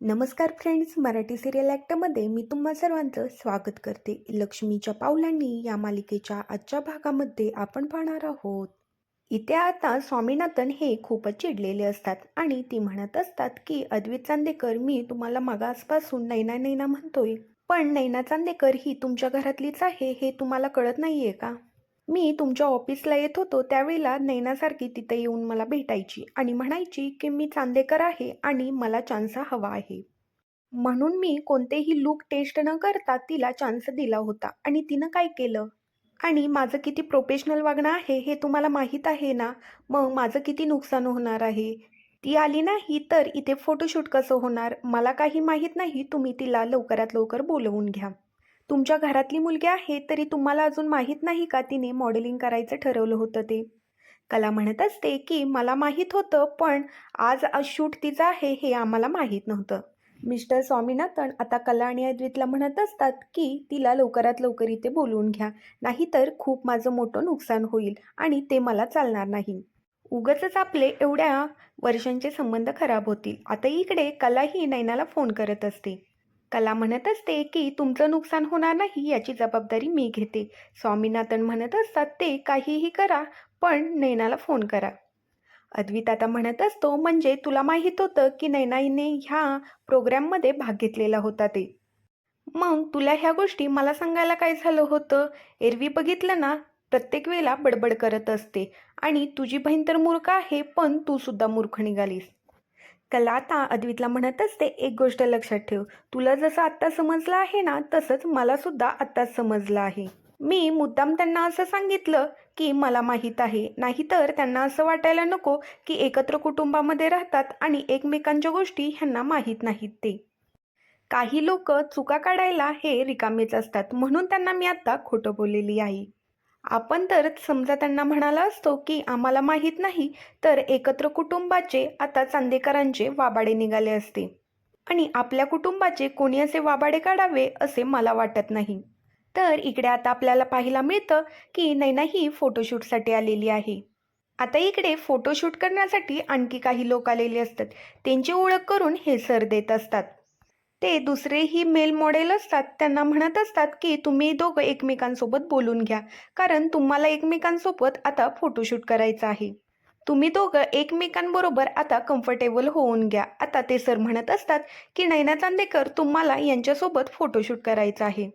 नमस्कार friends Marathi serial ॲक्टमध्ये मी तुम्हा सर्वांचं स्वागत करते. लक्ष्मीच्या पावलांनी या मालिकेच्या आजच्या भागामध्ये आपण पाहणार आहोत. इथे आता स्वामीनाथन हे खूपच चिडलेले असतात आणि ती म्हणत असतात की अद्वित चांदेकर मी तुम्हाला मागासपासून नैना नैना म्हणतोय. पण नैना चांदेकर ही तुमच्या घरातलीच आहे हे तुम्हाला कळत नाहीये का? मी तुमच्या ऑफिसला येत होतो त्यावेळेला नैनासारखी तिथे येऊन मला भेटायची आणि म्हणायची की मी चांदेकर आहे आणि मला चान्स हवा आहे. म्हणून मी कोणतेही लुक टेस्ट न करता तिला चान्स दिला होता आणि तिनं काय केलं? आणि माझं किती प्रोफेशनल वागणं आहे हे तुम्हाला माहीत आहे ना? मग माझं किती नुकसान होणार आहे? ती आली नाही तर इथे फोटोशूट कसं होणार? मला काही माहीत नाही तुम्ही तिला लवकरात लवकर बोलवून घ्या. तुमच्या घरातली मुलगी आहे तरी तुम्हाला अजून माहीत नाही का तिने मॉडेलिंग करायचं ठरवलं होतं ते? कला म्हणत असते की मला माहीत होतं पण आज शूट तिचं आहे हे आम्हाला माहीत नव्हतं. मिस्टर स्वामीनाथन आता कला आणि अद्वितला म्हणत असतात की तिला लवकरात लवकर इथे बोलवून घ्या नाहीतर खूप माझं मोठं नुकसान होईल आणि ते मला चालणार नाही. उगच आपले एवढ्या वर्षांचे संबंध खराब होतील. आता इकडे कलाही नैनाला फोन करत असते. कला म्हणत असते की तुमचं नुकसान होणार नाही याची जबाबदारी मी घेते. स्वामीनाथन म्हणत असतात ते काहीही करा पण नैनाला फोन करा. अद्वित आता म्हणत असतो म्हणजे तुला माहीत होतं की नैनाईने ह्या प्रोग्रॅममध्ये भाग घेतलेला होता ते. मग तुला ह्या गोष्टी मला सांगायला काय झालं होतं? एरवी बघितलं ना प्रत्येक वेळेला बडबड करत असते. आणि तुझी बहीण तर मूर्ख आहे पण तू सुद्धा मूर्ख निघालीस. कला आता अद्वितला म्हणत असते एक गोष्ट लक्षात ठेव. तुला जसं आत्ता समजलं आहे ना तसंच मला सुद्धा आत्ताच समजलं आहे. मी मुद्दाम त्यांना असं सांगितलं की मला माहीत आहे. नाहीतर त्यांना असं वाटायला नको की एकत्र कुटुंबामध्ये राहतात आणि एकमेकांच्या गोष्टी ह्यांना माहीत नाहीत ते. काही लोक चुका काढायला हे रिकामेच असतात. म्हणून त्यांना मी आत्ता खोटं बोललेली आहे. आपण तर समजा त्यांना म्हणाला असतो की आम्हाला माहीत नाही तर एकत्र कुटुंबाचे आता चांदेकरांचे वाबाडे निघाले असते. आणि आपल्या कुटुंबाचे कोणी असे वाबाडे काढावे असे मला वाटत नाही. तर इकडे आता आपल्याला पाहायला मिळतं की नैना ही फोटोशूटसाठी आलेली आहे. आता इकडे फोटोशूट करण्यासाठी आणखी काही लोक आलेले असतात. त्यांची ओळख करून हे सर देत असतात. ते दुसरेही मेल मॉडेल असतात त्यांना म्हणत असतात की तुम्ही दोघं एकमेकांसोबत बोलून घ्या. कारण तुम्हाला एकमेकांसोबत आता फोटोशूट करायचं आहे. तुम्ही दोघं एकमेकांबरोबर आता कम्फर्टेबल होऊन घ्या. आता ते सर म्हणत असतात की नैना चांदेकर तुम्हाला यांच्यासोबत फोटोशूट करायचं आहे.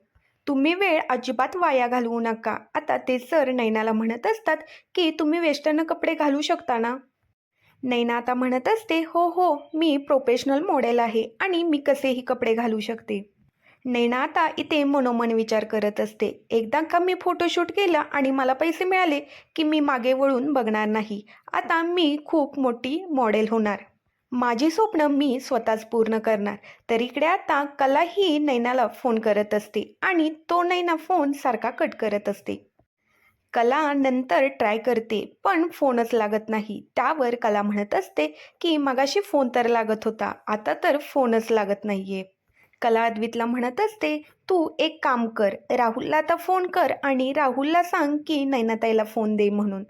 तुम्ही वेळ अजिबात वाया घालवू नका. आता ते सर नैनाला म्हणत असतात की तुम्ही वेस्टर्न कपडे घालू शकता ना? नैना आता म्हणत असते हो हो मी प्रोफेशनल मॉडेल आहे आणि मी कसेही कपडे घालू शकते. नैना आता इथे मनोमन विचार करत असते एकदा का मी फोटोशूट केलं आणि मला पैसे मिळाले की मी मागे वळून बघणार नाही? आता मी खूप मोठी मॉडेल होणार. माझी स्वप्न मी स्वतःच पूर्ण करणार. तर इकडे आता कलाही नैनाला फोन करत असते आणि तो नैना फोन सारखा कट करत असते. कला नंतर ट्राय करते पण फोनच लागत नाही. त्यावर कला म्हणत असते की मगाशी फोन तर लागत होता आता तर फोनच लागत नाहीये. कला अद्वितला म्हणत असते तू एक काम कर राहुलला आता फोन कर आणि राहुलला सांग की नैनाताईला फोन दे म्हणून.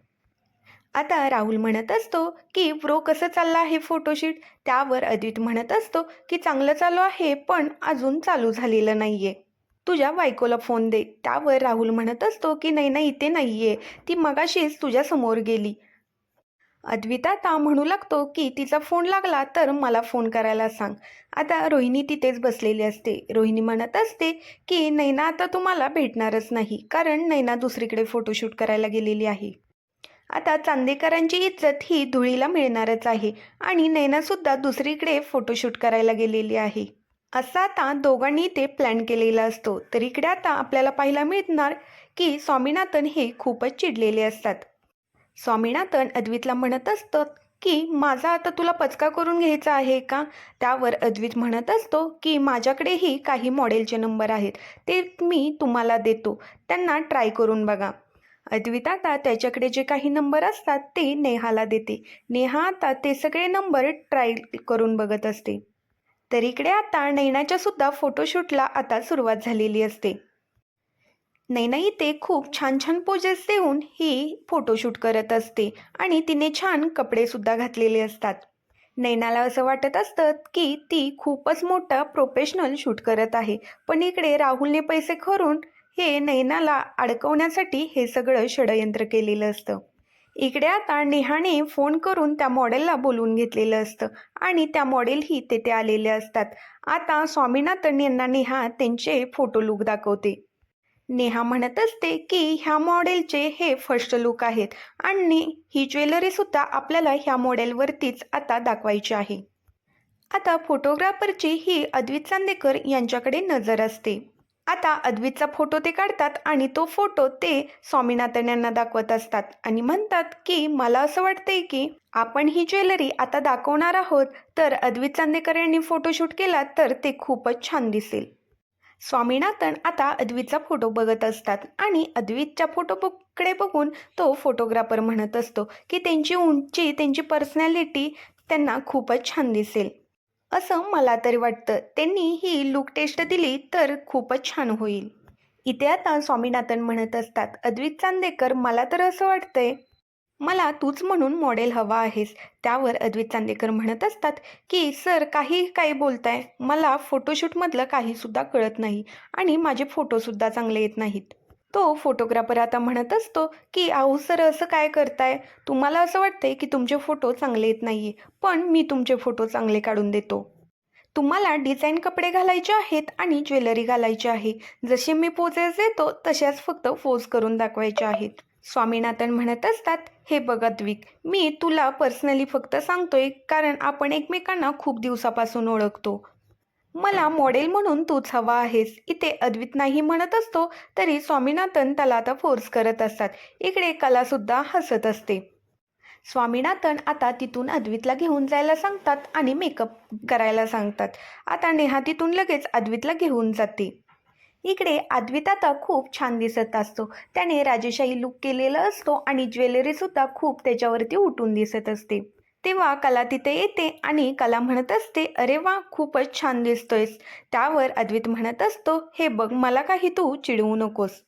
आता राहुल म्हणत असतो की प्रो कसं चाललं आहे फोटोशूट? त्यावर अद्वित म्हणत असतो की चांगलं चालू आहे पण अजून चालू झालेलं नाही आहे तुझ्या बायकोला फोन दे. त्यावर राहुल म्हणत असतो की नाही नाही इथे नाहीये. ती मगाशीच तुझ्या समोर गेली. अद्विता आता म्हणू लागतो की तिचा फोन लागला तर मला फोन करायला सांग. आता रोहिणी तिथेच बसलेली असते. रोहिणी म्हणत असते की नैना आता तुम्हाला भेटणारच नाही कारण नैना दुसरीकडे फोटोशूट करायला गेलेली आहे. आता चांदेकरांची इज्जत ही धुळीला मिळणारच आहे आणि नैनासुद्धा दुसरीकडे फोटोशूट करायला गेलेली आहे. असा आता दोघांनी ते प्लॅन केलेला असतो. तर इकडे आता आपल्याला पाहायला मिळणार की स्वामीनाथन हे खूपच चिडलेले असतात. स्वामीनाथन अद्वितला म्हणत असतं की माझा आता तुला पचका करून घ्यायचा आहे का? त्यावर अद्वित म्हणत असतो की माझ्याकडेही काही मॉडेलचे नंबर आहेत. ते मी तुम्हाला देतो. त्यांना ट्राय करून बघा. अद्वित आता त्याच्याकडे जे काही नंबर असतात ते नेहाला देते. नेहा आता ते सगळे नंबर ट्राय करून बघत असते. तर इकडे आता नैनाच्या सुद्धा फोटोशूटला आता सुरुवात झालेली असते. नैना इथे खूप छान छान पोजेस देऊन ही फोटोशूट करत असते आणि तिने छान कपडेसुद्धा घातलेले असतात. नैनाला असं वाटत असतं की ती खूपच मोठा प्रोफेशनल शूट करत आहे. पण इकडे राहुलने पैसे खरून हे नैनाला अडकवण्यासाठी हे सगळं षडयंत्र केलेलं असतं. इकडे आता नेहाने फोन करून त्या मॉडेलला बोलवून घेतलेलं असतं आणि त्या मॉडेलही तेथे आलेले असतात. आता स्वामीनाथन यांना नेहा त्यांचे फोटो लुक दाखवते. नेहा म्हणत असते की ह्या मॉडेलचे हे फर्स्ट लुक आहेत आणि ही ज्वेलरीसुद्धा आपल्याला ह्या मॉडेलवरतीच आता दाखवायची आहे. आता फोटोग्राफरची ही अद्वित चांदेकर यांच्याकडे नजर असते. आता अद्वितचा फोटो ते काढतात आणि तो फोटो ते स्वामीनाथन यांना दाखवत असतात. आणि म्हणतात की मला असं वाटतंय की आपण ही ज्वेलरी आता दाखवणार आहोत तर अद्वित चांदेकर यांनी फोटोशूट केला तर ते खूपच छान दिसेल. स्वामीनाथन आता अद्वितचा फोटो बघत असतात आणि अद्वितच्या फोटोकडे बघून तो फोटोग्राफर म्हणत असतो की त्यांची उंची त्यांची पर्सनॅलिटी त्यांना खूपच छान दिसेल. असं मला तरी वाटतं. त्यांनी ही लुक टेस्ट दिली तर खूपच छान होईल. इथे आता स्वामीनाथन म्हणत असतात अद्वित चांदेकर मला तर असं वाटतंय मला तूच म्हणून मॉडेल हवा आहेस. त्यावर अद्वित चांदेकर म्हणत असतात की सर काही काही बोलताय. मला फोटोशूटमधलं काहीसुद्धा कळत नाही आणि माझे फोटोसुद्धा चांगले येत नाहीत. तो फोटोग्राफर आता म्हणत असतो की अहो सर असं काय करताय? तुम्हाला असं वाटतंय की तुमचे फोटो चांगले येत नाही पण मी तुमचे फोटो चांगले काढून देतो. तुम्हाला डिझाईन कपडे घालायचे आहेत आणि ज्वेलरी घालायची आहे. जसे मी पोजेस देतो तशाच फक्त पोज करून दाखवायचे आहेत. स्वामीनाथन म्हणत असतात हे बघ अद्विक मी तुला पर्सनली फक्त सांगतोय कारण आपण एकमेकांना खूप दिवसापासून ओळखतो. मला मॉडेल म्हणून तूच हवा आहेस. इथे अद्वित नाही म्हणत असतो तरी स्वामीनाथन त्याला आता फोर्स करत असतात. इकडे कलासुद्धा हसत असते. स्वामीनाथन आता तिथून अद्वितला घेऊन जायला सांगतात आणि मेकअप करायला सांगतात. आता नेहा तिथून लगेच अद्वितला घेऊन जाते. इकडे अद्वित आता खूप छान दिसत असतो. त्याने राजेशाही लुक केलेला असतो आणि ज्वेलरीसुद्धा खूप त्याच्यावरती उठून दिसत असते. तेव्हा कला तिथे येते आणि कला म्हणत असते अरे वा खूपच छान दिसतोयस. त्यावर अद्वित म्हणत असतो हे बघ मला काही तू चिडवू नकोस.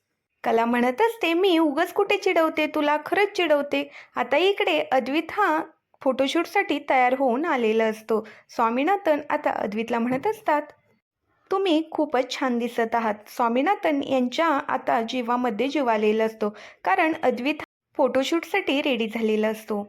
कला म्हणत असते मी उगच कुठे चिडवते? तुला खरंच चिडवते. आता इकडे अद्वित हा फोटोशूटसाठी तयार होऊन आलेला असतो. स्वामीनाथन आता अद्वितला म्हणत असतात तुम्ही खूपच छान दिसत आहात. स्वामीनाथन यांच्या आता जीवामध्ये जीवालेला असतो कारण अद्वित फोटोशूटसाठी रेडी झालेला असतो.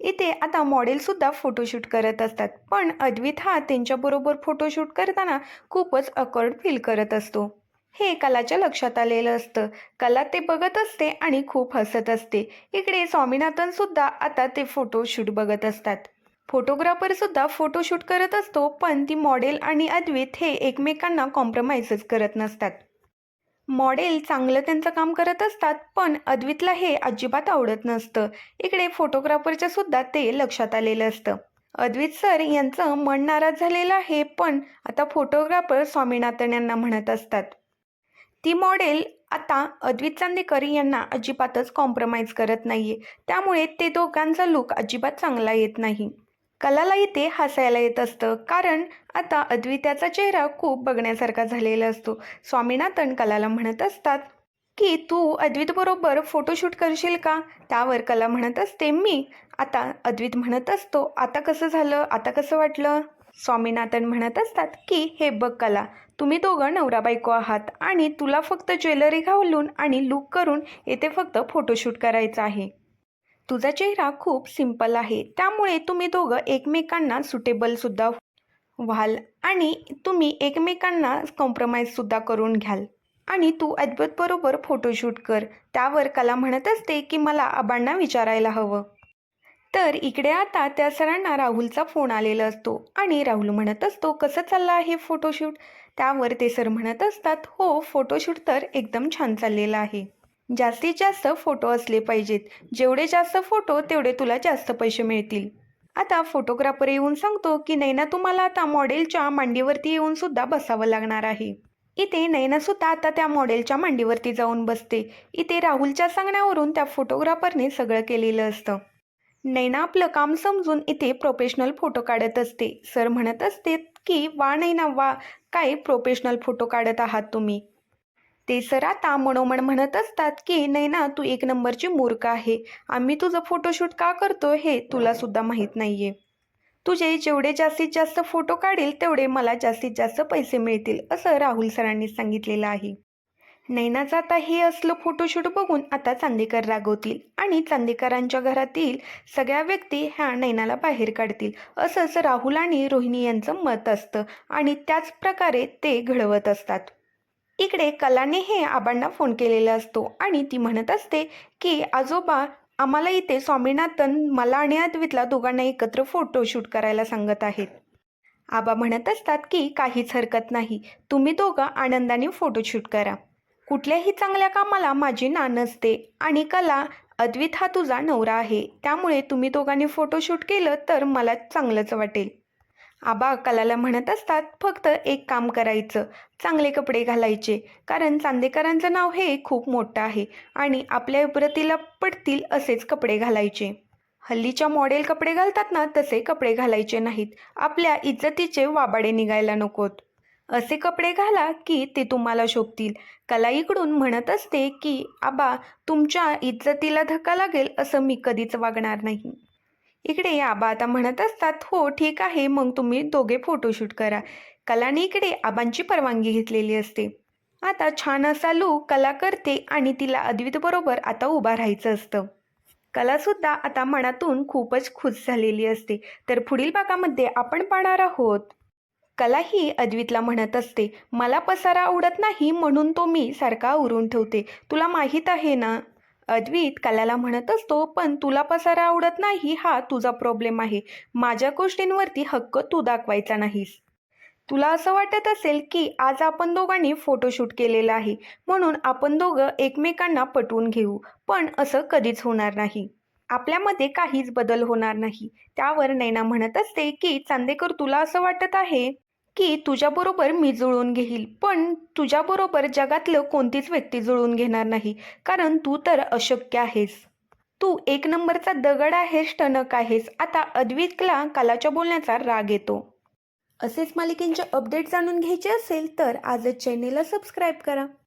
इथे आता मॉडेलसुद्धा फोटोशूट करत असतात. पण अद्वित हा त्यांच्याबरोबर फोटोशूट करताना खूपच अकॉर्ड फील करत असतो. हे कलाच्या लक्षात आलेलं असतं. कला ते बघत असते आणि खूप हसत असते. इकडे स्वामीनाथनसुद्धा आता ते फोटोशूट बघत असतात. फोटोग्राफरसुद्धा फोटोशूट करत असतो पण ती मॉडेल आणि अद्वित हे एकमेकांना कॉम्प्रोमाइजच करत नसतात. मॉडेल चांगलं त्यांचं काम करत असतात पण अद्वितला हे अजिबात आवडत नसतं. इकडे फोटोग्राफरच्या सुद्धा ते लक्षात आलेलं असतं. अद्वित सर यांचं मन नाराज झालेलं आहे पण आता फोटोग्राफर स्वामीनाथन यांना म्हणत असतात. ती मॉडेल आता अद्वित चांदेकर यांना अजिबातच कॉम्प्रोमाइज करत नाहीये. त्यामुळे ते दोघांचा लुक अजिबात चांगला येत नाही. कलाला इथे हसायला येत असतं. कारण आता अद्वित्याचा चेहरा खूप बघण्यासारखा झालेला असतो. स्वामीनाथन कलाला म्हणत असतात की तू अद्वितबरोबर फोटोशूट करशील का? त्यावर कला म्हणत असते मी? आता अद्वित म्हणत असतो आता कसं झालं? आता कसं वाटलं? स्वामीनाथन म्हणत असतात की हे बघ कला तुम्ही दोघं नवरा बायको आहात आणि तुला फक्त ज्वेलरी घालून आणि लुक करून येथे फक्त फोटोशूट करायचं आहे. तुझा चेहरा खूप सिंपल आहे. त्यामुळे तुम्ही दोघं एकमेकांना सुटेबलसुद्धा व्हाल आणि तुम्ही एकमेकांना कॉम्प्रोमाइजसुद्धा करून घ्याल. आणि तू अद्भुतबरोबर फोटोशूट कर. त्यावर कला म्हणत असते की मला आबांना विचारायला हवं. तर इकडे आता त्या सरांना राहुलचा फोन आलेला असतो आणि राहुल म्हणत असतो कसं चाललं आहे फोटोशूट त्यावर ते सर म्हणत असतात हो फोटोशूट तर एकदम छान चाललेलं आहे. जास्तीत जास्त फोटो असले पाहिजेत. जेवढे जास्त फोटो तेवढे तुला जास्त पैसे मिळतील. आता फोटोग्राफर येऊन सांगतो की नैना तुम्हाला आता मॉडेलच्या मांडीवरती येऊन सुद्धा बसावं लागणार आहे. इथे नैनासुद्धा आता त्या मॉडेलच्या मांडीवरती जाऊन बसते. इथे राहुलच्या सांगण्यावरून त्या फोटोग्राफरने सगळं केलेलं असतं. नैना आपलं काम समजून इथे प्रोफेशनल फोटो काढत असते. सर म्हणत असते की वा नैना वा. काय प्रोफेशनल फोटो काढत आहात तुम्ही? ते सर आता मनोमन म्हणत असतात की नैना तू एक नंबरची मूर्ख आहे. आम्ही तुझं फोटोशूट का करतो हे तुला सुद्धा माहीत आहे तुझे जेवढे जास्तीत जास्त फोटो काढील तेवढे मला जास्तीत जास्त पैसे मिळतील असं राहुल सरांनी सांगितलेलं आहे. नैनाचं आता हे असलं फोटोशूट बघून आता चांदेकर रागवतील आणि चांदेकरांच्या घरातील सगळ्या व्यक्ती ह्या नैनाला बाहेर काढतील असंच राहुल आणि रोहिणी यांचं मत असतं आणि त्याच प्रकारे ते घडवत असतात. इकडे कलाने हे आबांना फोन केलेला असतो आणि ती म्हणत असते की आजोबा आम्हाला इथे स्वामीनाथन मला आणि अद्वितला दोघांना एकत्र फोटोशूट करायला सांगत आहेत. आबा म्हणत असतात की काहीच हरकत नाही. तुम्ही दोघं आनंदाने फोटोशूट करा. कुठल्याही चांगल्या कामाला माझी ना नसते आणि कला अद्वित हा तुझा नवरा आहे. त्यामुळे तुम्ही दोघांनी फोटोशूट केलं तर मला चांगलंच वाटेल. आबा कलाला म्हणत असतात फक्त एक काम करायचं चांगले कपडे घालायचे. कारण चांदेकरांचं नाव हे खूप मोठं आहे आणि आपल्या इब्रतीला पडतील असेच कपडे घालायचे. हल्लीच्या मॉडेल कपडे घालतात ना तसे कपडे घालायचे नाहीत. आपल्या इज्जतीचे वाबाडे निघायला नकोत. असे कपडे घाला की ते तुम्हाला शोभतील. कला इकडून म्हणत असते की आबा तुमच्या इज्जतीला धक्का लागेल असं मी कधीच वागणार नाही. इकडे आबा आता म्हणत असतात हो ठीक आहे मग तुम्ही दोघे फोटोशूट करा. कलाने इकडे आबांची परवानगी घेतलेली असते. आता छान असा लूक कला करते आणि तिला अद्वित बरोबर आता उभा राहायचं असतं. कलासुद्धा आता मनातून खूपच खुश झालेली असते. तर पुढील भागामध्ये आपण पाहणार आहोत. कला ही अद्वितला म्हणत असते मला पसारा आवडत नाही म्हणून तो मी सारखा उरून ठेवते. तुला माहीत आहे ना? अद्वित कलाला म्हणत असतो पण तुला पसारा आवडत नाही हा तुझा प्रॉब्लेम आहे. माझ्या गोष्टींवरती हक्क तू दाखवायचा नाहीस. तुला असं वाटत असेल की आज आपण दोघांनी फोटोशूट केलेला आहे म्हणून आपण दोघं एकमेकांना पटवून घेऊ. पण असं कधीच होणार नाही. आपल्यामध्ये काहीच बदल होणार नाही. त्यावर नैना म्हणत असते की चांदेकर तुला असं वाटत आहे की तुझ्याबरोबर मी जुळून घेईल. पण तुझ्याबरोबर जगातलं कोणतीच व्यक्ती जुळून घेणार नाही. कारण तू तर अशक्य आहेस. तू एक नंबरचा दगड आहेस टणक आहेस. आता अद्वितला कालाच्या बोलण्याचा राग येतो. असेच मालिकेंचे अपडेट जाणून घ्यायचे असेल तर आजच चॅनेलला सबस्क्राईब करा.